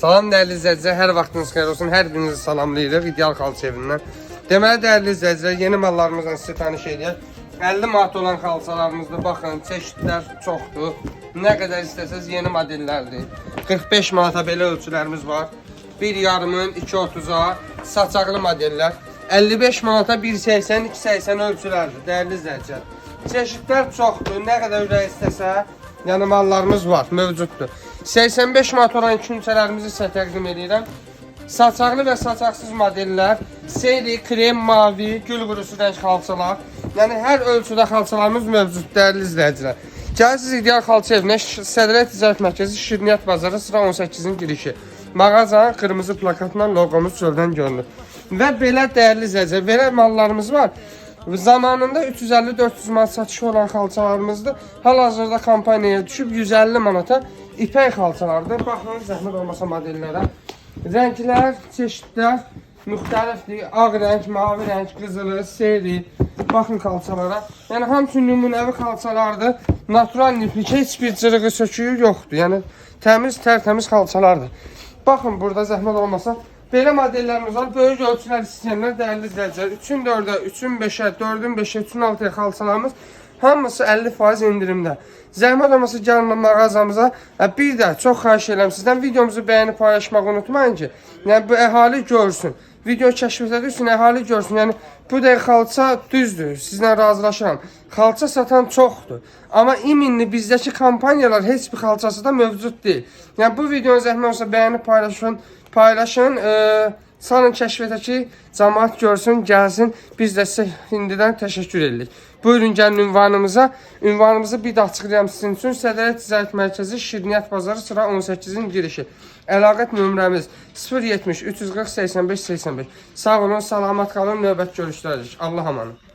Salam dəyərli izləyicilər, hər vaxtınız xeyir olsun. Hər birinizi salamlayırıq İdeal Xalça evindən. Deməli dəyərli izləyicilər, yeni mallarımızla sizə tanış edək. 50 manat olan xalçalarımızda baxın, çeşidlər çoxdur. Nə qədər istəsəz yeni modellərdir. 45 manata belə ölçülərimiz var. 1 yarımın 2.30-a saçaqlı modellər. 55 manata 1.80, 2.80 ölçülərdir dəyərli izləyicilər. Çeşidlər çoxdur. Nə qədər ürək istəsə, yəni mallarımız var, mövcuddur. 85 manat olan künçələrimizi sizə təqdim edirəm. Saçaqlı və saçaqsız modellər, seyri, krem, mavi, gül qurusu rəng xalçalar. Yəni hər ölçüdə xalçalarımız mövcud dəyərli izləyicilər. Gəlsiz İdeal Xalça evinə Sədrət Ticarət Mərkəzi Şirniyyat Bazarı sıra 18-in girişi. Mağazanın qırmızı plakatla loqomuz çöldən görünür. Və belə dəyərli izləyicilər, belə mallarımız var. Zamanında 350-400 manat satışı olan xalçalarımızdır. Hal-hazırda kampaniyaya düşüb 150 manata ipək xalçalardır. Baxın zəhmət olmasa modellərə. Rənglər, çeşidlər müxtəlifdir. Ağ rəng, mavi rəng, qızılı, seri. Baxın xalçalara. Yəni hamısı nümunəvi xalçalardır. Natural niplik, heç bir cırığı söküyü yoxdur. Yəni təmiz, tərtəmiz xalçalardır. Baxın burada zəhmət olmasa Belə modellərimiz var. Böyük ölçülər istəyənlər dəyərli izləyicilər. 3-ün 4-ə, 3-ün 5-ə, 4-ün 5-ə, 3-ün 6-ya xalçalarımız hamısı 50% endirimdə. Zəhmət olmasa gəlin mağazamıza. Bir də çox xahiş edirəm sizdən videomuzu bəyənib paylaşmağı unutmayın ki, yəni bu əhali görsün. Video kəşf edilsin, əhali görsün. Yəni bu da xalça düzdür. Sizlə razılaşıram. Xalça satan çoxdur. Amma iminli bizdəki kampaniyalar heç bir xalçası da mövcud deyil. Yəni bu videonu zəhmət olsa bəyənib paylaşın, paylaşın. E, salın kəşfətə ki, cəmaət görsün, gəlsin. Biz də sizə indidən təşəkkür edirik. Buyurun gəlin ünvanımıza. Ünvanımızı bir də açıqlayam sizin üçün. Sədrət Ticarət Mərkəzi Şirniyyat Bazarı sıra 18-in girişi. Əlaqət nömrəmiz 070 340 85 85. Sağ olun, salamat qalın, növbət görüşlərik. Allah amanı.